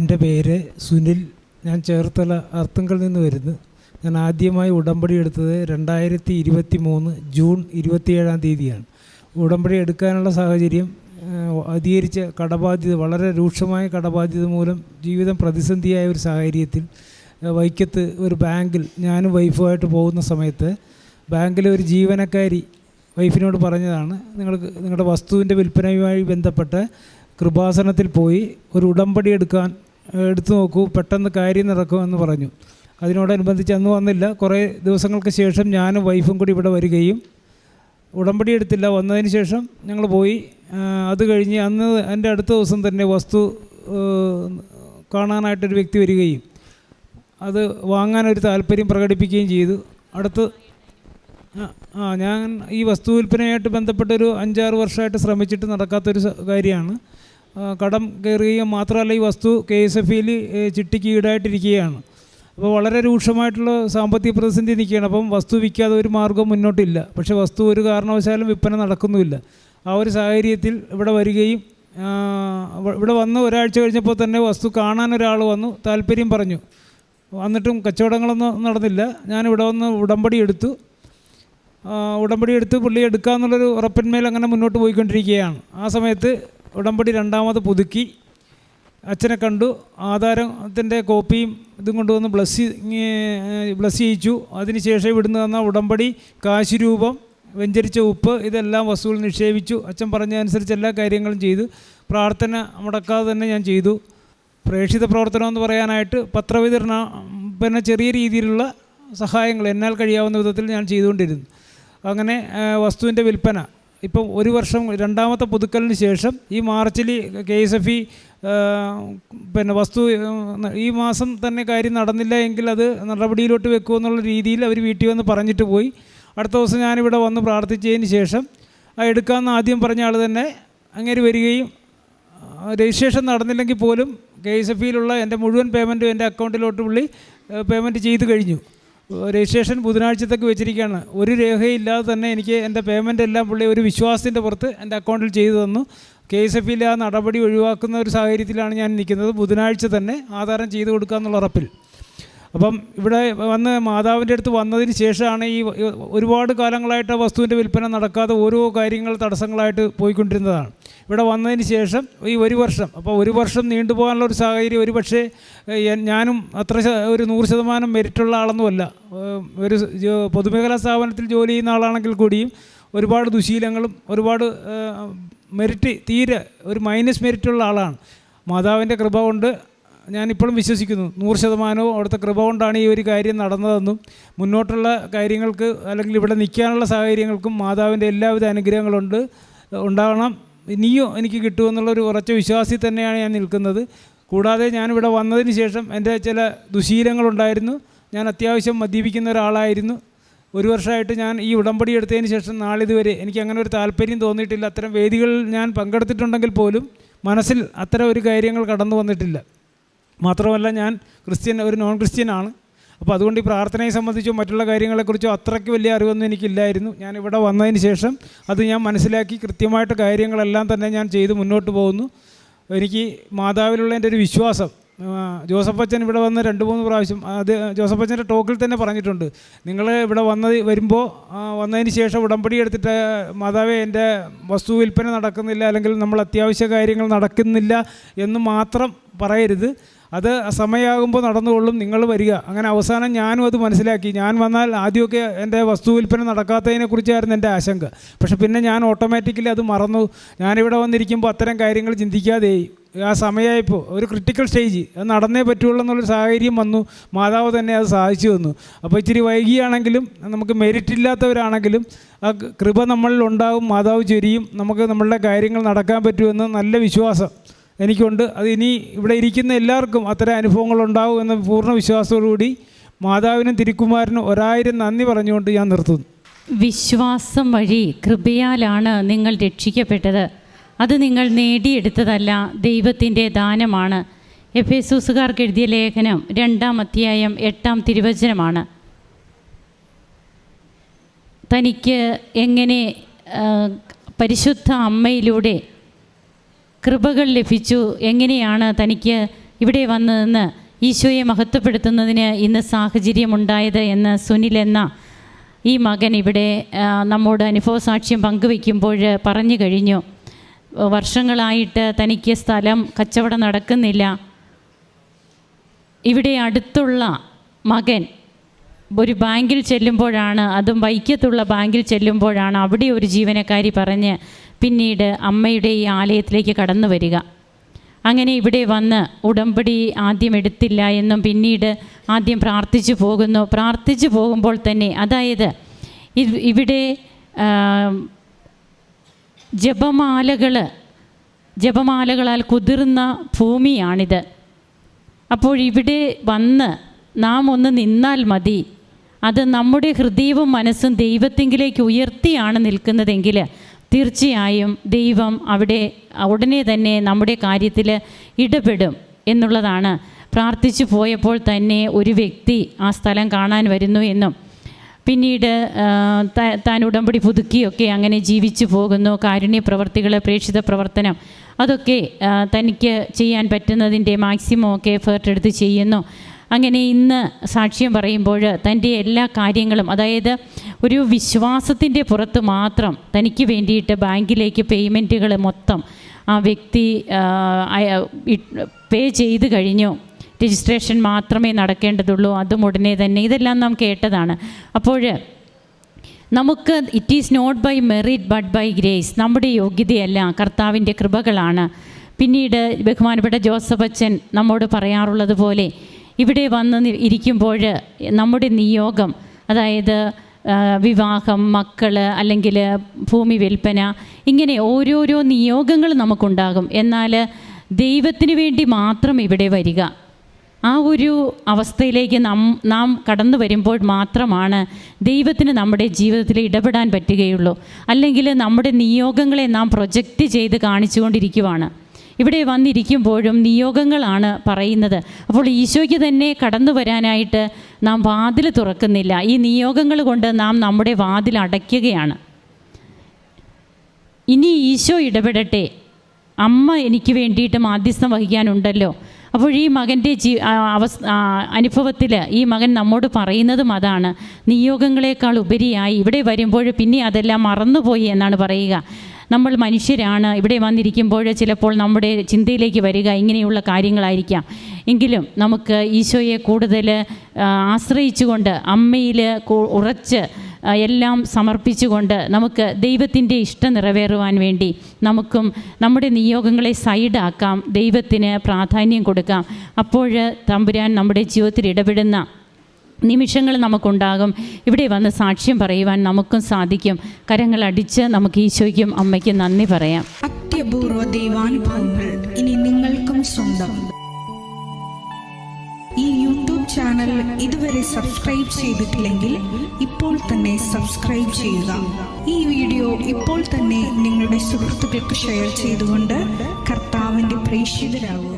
എന്റെ പേര് സുനിൽ. ഞാൻ ചേർത്തല അർത്തുങ്കൽ നിന്ന് വരുന്നു. ഞാൻ ആദ്യമായി ഉടമ്പടി എടുത്തത് രണ്ടായിരത്തി ഇരുപത്തി മൂന്ന് ജൂൺ ഇരുപത്തിയേഴാം തീയതിയാണ്. ഉടമ്പടി എടുക്കാനുള്ള സാഹചര്യം അധികരിച്ച കടബാധ്യത വളരെ രൂക്ഷമായ കടബാധ്യത മൂലം ജീവിതം പ്രതിസന്ധിയായ ഒരു സാഹചര്യത്തിൽ വൈക്കത്ത് ഒരു ബാങ്കിൽ ഞാനും വൈഫുമായിട്ട് പോകുന്ന സമയത്ത് ബാങ്കിലെ ഒരു ജീവനക്കാരി വൈഫിനോട് പറഞ്ഞതാണ് നിങ്ങൾക്ക് നിങ്ങളുടെ വസ്തുവിന്റെ വിൽപ്പനയുമായി ബന്ധപ്പെട്ട് കൃപാസനത്തിൽ പോയി ഒരു ഉടമ്പടി എടുക്കാൻ എടുത്തു നോക്കൂ പെട്ടെന്ന് കാര്യം നടക്കുമെന്ന് പറഞ്ഞു. അതിനോടനുബന്ധിച്ച് അന്ന് വന്നില്ല. കുറേ ദിവസങ്ങൾക്ക് ശേഷം ഞാനും വൈഫും കൂടി ഇവിടെ വരികയും ഉടമ്പടി എടുത്തില്ല. വന്നതിന് ശേഷം ഞങ്ങൾ പോയി. അത് കഴിഞ്ഞ് അന്ന് എന്റെ അടുത്ത ദിവസം തന്നെ വസ്തു കാണാനായിട്ടൊരു വ്യക്തി വരികയും അത് വാങ്ങാനൊരു താല്പര്യം പ്രകടിപ്പിക്കുകയും ചെയ്തു. അടുത്ത് ആ, ഞാൻ ഈ വസ്തു വിൽപ്പനയായിട്ട് ബന്ധപ്പെട്ടൊരു അഞ്ചാറ് വർഷമായിട്ട് ശ്രമിച്ചിട്ട് നടക്കാത്തൊരു കാര്യമാണ്. കടം കയറുകയും മാത്രമല്ല ഈ വസ്തു കെ എസ് എഫ് ഇയിൽ ചിട്ടിക്ക് ഈടായിട്ടിരിക്കുകയാണ്. അപ്പോൾ വളരെ രൂക്ഷമായിട്ടുള്ള സാമ്പത്തിക പ്രതിസന്ധി നിൽക്കുകയാണ്. അപ്പം വസ്തു വിൽക്കാതെ ഒരു മാർഗം മുന്നോട്ടില്ല. പക്ഷേ വസ്തു ഒരു കാരണവശാലും വിൽപ്പന നടക്കുന്നുമില്ല. ആ ഒരു സാഹചര്യത്തിൽ ഇവിടെ വരികയും ഇവിടെ വന്ന് ഒരാഴ്ച കഴിഞ്ഞപ്പോൾ തന്നെ വസ്തു കാണാൻ ഒരാൾ വന്നു താല്പര്യം പറഞ്ഞു. വന്നിട്ടും കച്ചവടങ്ങളൊന്നും നടന്നില്ല. ഞാൻ ഇവിടെ വന്ന് ഉടമ്പടി എടുത്തു. ഉടമ്പടി എടുത്ത് പുള്ളി എടുക്കാമെന്നുള്ളൊരു ഉറപ്പിന്മേൽ അങ്ങനെ മുന്നോട്ട് പോയിക്കൊണ്ടിരിക്കുകയാണ്. ആ സമയത്ത് ഉടമ്പടി രണ്ടാമത് പുതുക്കി. അച്ഛനെ കണ്ടു. ആധാരത്തിന്റെ കോപ്പിയും ഇതും കൊണ്ടുവന്ന് ബ്ലസ് ബ്ലസ് ചെയ്യിച്ചു. അതിനുശേഷം ഇവിടുന്ന് തന്ന ഉടമ്പടി കാശ് രൂപം വെഞ്ചരിച്ച ഉപ്പ് ഇതെല്ലാം വസ്തുവിൽ നിക്ഷേപിച്ചു. അച്ഛൻ പറഞ്ഞതനുസരിച്ച് എല്ലാ കാര്യങ്ങളും ചെയ്തു. പ്രാർത്ഥന മുടക്കാതെ തന്നെ ഞാൻ ചെയ്തു. പ്രേക്ഷിത പ്രവർത്തനം എന്ന് പറയാനായിട്ട് പത്രവിതരണ പിന്നെ ചെറിയ രീതിയിലുള്ള സഹായങ്ങൾ എന്നാൽ കഴിയാവുന്ന വിധത്തിൽ ഞാൻ ചെയ്തുകൊണ്ടിരുന്നു. അങ്ങനെ വസ്തുവിന്റെ വിൽപ്പന ഇപ്പം ഒരു വർഷം രണ്ടാമത്തെ പുതുക്കലിന് ശേഷം ഈ മാർച്ചിൽ കെ എസ് എഫ് ഇ പിന്നെ വസ്തു ഈ മാസം തന്നെ കാര്യം നടന്നില്ല എങ്കിൽ അത് നടപടിയിലോട്ട് വെക്കുമെന്നുള്ള രീതിയിൽ അവർ വീട്ടിൽ വന്ന് പറഞ്ഞിട്ട് പോയി. അടുത്ത ദിവസം ഞാനിവിടെ വന്ന് പ്രാർത്ഥിച്ചതിന് ശേഷം എടുക്കാമെന്ന് ആദ്യം പറഞ്ഞ ആൾ തന്നെ അങ്ങേര് വരികയും രജിസ്ട്രേഷൻ നടന്നില്ലെങ്കിൽ പോലും കെ എസ് എഫ് ഇയിലുള്ള എന്റെ മുഴുവൻ പേയ്മെന്റും എന്റെ അക്കൗണ്ടിലോട്ട് പുള്ളി പേയ്മെന്റ് ചെയ്ത് കഴിഞ്ഞു. രജിസ്ട്രേഷൻ ബുധനാഴ്ചത്തേക്ക് വെച്ചിരിക്കുകയാണ്. ഒരു രേഖയില്ലാതെ തന്നെ എനിക്ക് എന്റെ പേയ്മെന്റ് എല്ലാം പുള്ളി ഒരു വിശ്വാസത്തിന്റെ പുറത്ത് എന്റെ അക്കൗണ്ടിൽ ചെയ്തു തന്നു. കെ എസ് എഫ് ഇയിലെ ആ നടപടി ഒഴിവാക്കുന്ന ഒരു സാഹചര്യത്തിലാണ് ഞാൻ നിൽക്കുന്നത്. ബുധനാഴ്ച തന്നെ ആധാരം ചെയ്തു കൊടുക്കുക എന്നുള്ള ഉറപ്പിൽ. അപ്പം ഇവിടെ വന്ന് മാതാവിന്റെ അടുത്ത് വന്നതിന് ശേഷമാണ് ഈ ഒരുപാട് കാലങ്ങളായിട്ട് വസ്തുവിന്റെ വിൽപ്പന നടക്കാതെ ഓരോ കാര്യങ്ങൾ തടസ്സങ്ങളായിട്ട് പോയിക്കൊണ്ടിരുന്നതാണ്. ഇവിടെ വന്നതിന് ശേഷം ഈ ഒരു വർഷം. അപ്പോൾ ഒരു വർഷം നീണ്ടുപോകാനുള്ള ഒരു സാഹചര്യം ഒരു പക്ഷേ ഞാനും അത്ര ഒരു നൂറ് ശതമാനം മെരിറ്റുള്ള ആളൊന്നുമല്ല ഒരു പൊതുമേഖലാ സ്ഥാപനത്തിൽ ജോലി ചെയ്യുന്ന ആളാണെങ്കിൽ കൂടിയും ഒരുപാട് ദുശീലങ്ങളും ഒരുപാട് മെരിറ്റ് തീരെ ഒരു മൈനസ് മെരിറ്റുള്ള ആളാണ്. മാതാവിന്റെ കൃപ കൊണ്ട് ഞാനിപ്പോഴും വിശ്വസിക്കുന്നു. നൂറ് ശതമാനവും അവിടുത്തെ കൃപ കൊണ്ടാണ് ഈ ഒരു കാര്യം നടന്നതെന്നും മുന്നോട്ടുള്ള കാര്യങ്ങൾക്ക് അല്ലെങ്കിൽ ഇവിടെ നിൽക്കാനുള്ള സാഹചര്യങ്ങൾക്കും മാതാവിന്റെ എല്ലാവിധ അനുഗ്രഹങ്ങളുണ്ട് ഉണ്ടാകണം. ഇനിയും എനിക്ക് കിട്ടുമെന്നുള്ളൊരു ഉറച്ച വിശ്വാസത്തിൽ തന്നെയാണ് ഞാൻ നിൽക്കുന്നത്. കൂടാതെ ഞാനിവിടെ വന്നതിന് ശേഷം എന്റെ ചില ദുശീലങ്ങളുണ്ടായിരുന്നു. ഞാൻ അത്യാവശ്യം മദ്യപിക്കുന്ന ഒരാളായിരുന്നു. ഒരു വർഷമായിട്ട് ഞാൻ ഈ ഉടമ്പടി എടുത്തതിന് ശേഷം നാളിതുവരെ എനിക്ക് അങ്ങനെ ഒരു താല്പര്യം തോന്നിയിട്ടില്ല. അത്തരം വേദികളിൽ ഞാൻ പങ്കെടുത്തിട്ടുണ്ടെങ്കിൽ പോലും മനസ്സിൽ അത്തരം ഒരു കാര്യങ്ങൾ കടന്നു വന്നിട്ടില്ല. മാത്രമല്ല ഞാൻ ക്രിസ്ത്യൻ ഒരു നോൺ ക്രിസ്ത്യനാണ് അപ്പോൾ അതുകൊണ്ട് ഈ പ്രാർത്ഥനയെ സംബന്ധിച്ചോ മറ്റുള്ള കാര്യങ്ങളെക്കുറിച്ചോ അത്രയ്ക്ക് വലിയ അറിവൊന്നും എനിക്കില്ലായിരുന്നു. ഞാൻ ഇവിടെ വന്നതിന് ശേഷം അത് ഞാൻ മനസ്സിലാക്കി കൃത്യമായിട്ട് കാര്യങ്ങളെല്ലാം തന്നെ ഞാൻ ചെയ്ത് മുന്നോട്ട് പോകുന്നു. എനിക്ക് മാതാവിലുള്ള എന്റെ ഒരു വിശ്വാസം ജോസഫ് അച്ഛൻ ഇവിടെ വന്ന് രണ്ട് മൂന്ന് പ്രാവശ്യം അത് ജോസഫ് അച്ഛന്റെ ടോക്കിൽ തന്നെ പറഞ്ഞിട്ടുണ്ട്. നിങ്ങൾ ഇവിടെ വന്നത് വരുമ്പോൾ വന്നതിന് ശേഷം ഉടമ്പടി എടുത്തിട്ട് മാതാവേ എന്റെ വസ്തു വിൽപ്പന നടക്കുന്നില്ല അല്ലെങ്കിൽ നമ്മൾ അത്യാവശ്യ കാര്യങ്ങൾ നടക്കുന്നില്ല എന്ന് മാത്രം പറയരുത്. അത് സമയമാകുമ്പോൾ നടന്നുകൊള്ളും. നിങ്ങൾ വരിക. അങ്ങനെ അവസാനം ഞാനും അത് മനസ്സിലാക്കി. ഞാൻ വന്നാൽ ആദ്യമൊക്കെ എന്റെ വസ്തു വിൽപ്പന നടക്കാത്തതിനെക്കുറിച്ചായിരുന്നു എന്റെ ആശങ്ക. പക്ഷെ പിന്നെ ഞാൻ ഓട്ടോമാറ്റിക്കലി അത് മറന്നു. ഞാനിവിടെ വന്നിരിക്കുമ്പോൾ അത്തരം കാര്യങ്ങൾ ചിന്തിക്കാതെയായി ആ സമയമായപ്പോൾ ഒരു ക്രിട്ടിക്കൽ സ്റ്റേജ് അത് നടന്നേ പറ്റുള്ളൂ എന്നുള്ളൊരു സാഹചര്യം വന്നു. മാതാവ് തന്നെ അത് സാധിച്ചു തന്നു. അപ്പോൾ ഇച്ചിരി വൈകിയാണെങ്കിലും നമുക്ക് മെരിറ്റ് ഇല്ലാത്തവരാണെങ്കിലും ആ കൃപ നമ്മളിൽ ഉണ്ടാകും മാതാവ് ചൊരിയും. നമുക്ക് നമ്മളുടെ കാര്യങ്ങൾ നടക്കാൻ പറ്റുമെന്ന് നല്ല വിശ്വാസം. എനിക്കുണ്ട്. അത് ഇനി ഇവിടെ ഇരിക്കുന്ന എല്ലാവർക്കും അത്തരം അനുഭവങ്ങൾ ഉണ്ടാവും എന്ന പൂർണ വിശ്വാസത്തോടുകൂടി മാതാവിനും തിരുക്കുമാരനും ഒരായിരം നന്ദി പറഞ്ഞുകൊണ്ട് ഞാൻ നിർത്തുന്നു. വിശ്വാസം വഴി കൃപയാലാണ് നിങ്ങൾ രക്ഷിക്കപ്പെട്ടത്. അത് നിങ്ങൾ നേടിയെടുത്തതല്ല ദൈവത്തിന്റെ ദാനമാണ്. എഫ് എസൂസുകാർക്ക് എഴുതിയ ലേഖനം രണ്ടാം അധ്യായം എട്ടാം തിരുവചനമാണ്. തനിക്ക് എങ്ങനെ പരിശുദ്ധ അമ്മയിലൂടെ കൃപകൾ ലഭിച്ചു. എങ്ങനെയാണ് തനിക്ക് ഇവിടെ വന്നതെന്ന് ഈശോയെ മഹത്വപ്പെടുത്തുന്നതിന് ഇന്ന് സാഹചര്യമുണ്ടായത് എന്ന് സുനിൽ എന്ന ഈ മകൻ ഇവിടെ നമ്മോട് അനുഭവ സാക്ഷ്യം പങ്കുവെക്കുമ്പോൾ പറഞ്ഞു കഴിഞ്ഞു. വർഷങ്ങളായിട്ട് തനിക്ക് സ്ഥലം കച്ചവടം നടക്കുന്നില്ല. ഇവിടെ അടുത്തുള്ള മകൻ ഒരു ബാങ്കിൽ ചെല്ലുമ്പോഴാണ് അതും വൈക്കത്തുള്ള ബാങ്കിൽ ചെല്ലുമ്പോഴാണ് അവിടെ ഒരു ജീവനക്കാരി പറഞ്ഞ് പിന്നീട് അമ്മയുടെ ഈ ആലയത്തിലേക്ക് കടന്നു വരിക. അങ്ങനെ ഇവിടെ വന്ന് ഉടമ്പടി ആദ്യം എടുത്തില്ല എന്നും പിന്നീട് ആദ്യം പ്രാർത്ഥിച്ചു പോകുന്നു. പ്രാർത്ഥിച്ചു പോകുമ്പോൾ തന്നെ അതായത് ഇവിടെ ജപമാലകൾ ജപമാലകളാൽ കുതിർന്ന ഭൂമിയാണിത്. അപ്പോൾ ഇവിടെ വന്ന് നാം ഒന്ന് നിന്നാൽ മതി. അത് നമ്മുടെ ഹൃദയവും മനസ്സും ദൈവത്തെങ്കിലേക്ക് ഉയർത്തിയാണ് നിൽക്കുന്നതെങ്കിൽ തീർച്ചയായും ദൈവം അവിടെ ഉടനെ തന്നെ നമ്മുടെ കാര്യത്തിൽ ഇടപെടും എന്നുള്ളതാണ്. പ്രാർത്ഥിച്ചു പോയപ്പോൾ തന്നെ ഒരു വ്യക്തി ആ സ്ഥലം കാണാൻ വരുന്നു എന്നും. പിന്നീട് താൻ ഉടമ്പടി പുതുക്കിയൊക്കെ അങ്ങനെ ജീവിച്ചു പോകുന്നു. കാരുണ്യ പ്രവർത്തികൾ പ്രേക്ഷിത പ്രവർത്തനം അതൊക്കെ തനിക്ക് ചെയ്യാൻ പറ്റുന്നതിന്റെ മാക്സിമം ഒക്കെ എഫേർട്ട് എടുത്ത് ചെയ്യുന്നു. അങ്ങനെ ഇന്ന് സാക്ഷ്യം പറയുമ്പോൾ തന്റെ എല്ലാ കാര്യങ്ങളും അതായത് ഒരു വിശ്വാസത്തിന്റെ പുറത്ത് മാത്രം തനിക്ക് വേണ്ടിയിട്ട് ബാങ്കിലേക്ക് പേയ്മെന്റുകൾ മൊത്തം ആ വ്യക്തി പേ ചെയ്ത് കഴിഞ്ഞു. രജിസ്ട്രേഷൻ മാത്രമേ നടക്കേണ്ടതുള്ളൂ. അതും ഉടനെ തന്നെ. ഇതെല്ലാം നാം കേട്ടതാണ്. അപ്പോൾ നമുക്ക് it is not by merit but by grace നമ്മുടെ യോഗ്യതയല്ല. കർത്താവിന്റെ കൃപകളാണ്. പിന്നീട് ബഹുമാനപ്പെട്ട ജോസഫ് അച്ഛൻ നമ്മോട് പറയാറുള്ളത് പോലെ ഇവിടെ വന്ന് ഇരിക്കുമ്പോൾ നമ്മുടെ നിയോഗം അതായത് വിവാഹം മക്കൾ അല്ലെങ്കിൽ ഭൂമി വിൽപ്പന ഇങ്ങനെ ഓരോരോ നിയോഗങ്ങൾ നമുക്കുണ്ടാകും. എന്നാൽ ദൈവത്തിന് വേണ്ടി മാത്രം ഇവിടെ വരിക. ആ ഒരു അവസ്ഥയിലേക്ക് നാം നാം കടന്നു വരുമ്പോൾ മാത്രമാണ് ദൈവത്തിന് നമ്മുടെ ജീവിതത്തിൽ ഇടപെടാൻ പറ്റുകയുള്ളൂ. അല്ലെങ്കിൽ നമ്മുടെ നിയോഗങ്ങളെ നാം പ്രൊജക്റ്റ് ചെയ്ത് കാണിച്ചുകൊണ്ടിരിക്കുവാണ്. ഇവിടെ വന്നിരിക്കുമ്പോഴും നിയോഗങ്ങളാണ് പറയുന്നത്. അപ്പോൾ ഈശോയ്ക്ക് തന്നെ കടന്നു വരാനായിട്ട് നാം വാതിൽ തുറക്കുന്നില്ല. ഈ നിയോഗങ്ങൾ കൊണ്ട് നാം നമ്മുടെ വാതിൽ അടയ്ക്കുകയാണ്. ഇനി ഈശോ ഇടപെടട്ടെ. അമ്മ എനിക്ക് വേണ്ടിയിട്ട് മാധ്യസ്ഥം വഹിക്കാനുണ്ടല്ലോ. അപ്പോൾ ഈ മകന്റെ ജീ അവസ് അനുഭവത്തിൽ ഈ മകൻ നമ്മോട് പറയുന്നതും അതാണ്. നിയോഗങ്ങളെക്കാൾ ഉപരിയായി ഇവിടെ വരുമ്പോൾ പിന്നെ അതെല്ലാം മറന്നുപോയി എന്നാണ് പറയുക. നമ്മൾ മനുഷ്യരാണ്. ഇവിടെ വന്നിരിക്കുമ്പോൾ ചിലപ്പോൾ നമ്മുടെ ചിന്തയിലേക്ക് വരിക ഇങ്ങനെയുള്ള കാര്യങ്ങളായിരിക്കാം. എങ്കിലും നമുക്ക് ഈശോയെ കൂടുതൽ ആശ്രയിച്ചുകൊണ്ട് അമ്മയിൽ ഉറച്ച് എല്ലാം സമർപ്പിച്ചുകൊണ്ട് നമുക്ക് ദൈവത്തിന്റെ ഇഷ്ടം നിറവേറുവാൻ വേണ്ടി നമുക്കും നമ്മുടെ നിയോഗങ്ങളെ സൈഡാക്കാം. ദൈവത്തിന് പ്രാധാന്യം കൊടുക്കാം. അപ്പോൾ തമ്പുരാൻ നമ്മുടെ ജീവിതത്തിൽ ഇടപെടുന്ന നിമിഷങ്ങൾ നമുക്കുണ്ടാകും. ഇവിടെ വന്ന് സാക്ഷ്യം പറയുവാൻ നമുക്കും സാധിക്കും. കരങ്ങൾ അടിച്ച് നമുക്ക് ഈശോയ്ക്കും അമ്മയ്ക്കും നന്ദി പറയാം. അത്യപൂർവ ദൈവാനുഭവങ്ങൾ ഇനി നിങ്ങൾക്കും സ്വന്തം. ഈ യൂട്യൂബ് ചാനൽ ഇതുവരെ സബ്സ്ക്രൈബ് ചെയ്തിട്ടില്ലെങ്കിൽ ഇപ്പോൾ തന്നെ സബ്സ്ക്രൈബ് ചെയ്യുക. ഈ വീഡിയോ ഇപ്പോൾ തന്നെ നിങ്ങളുടെ സുഹൃത്തുക്കൾക്ക് ഷെയർ ചെയ്തുകൊണ്ട് കർത്താവിന്റെ പ്രേക്ഷിതരാകുക.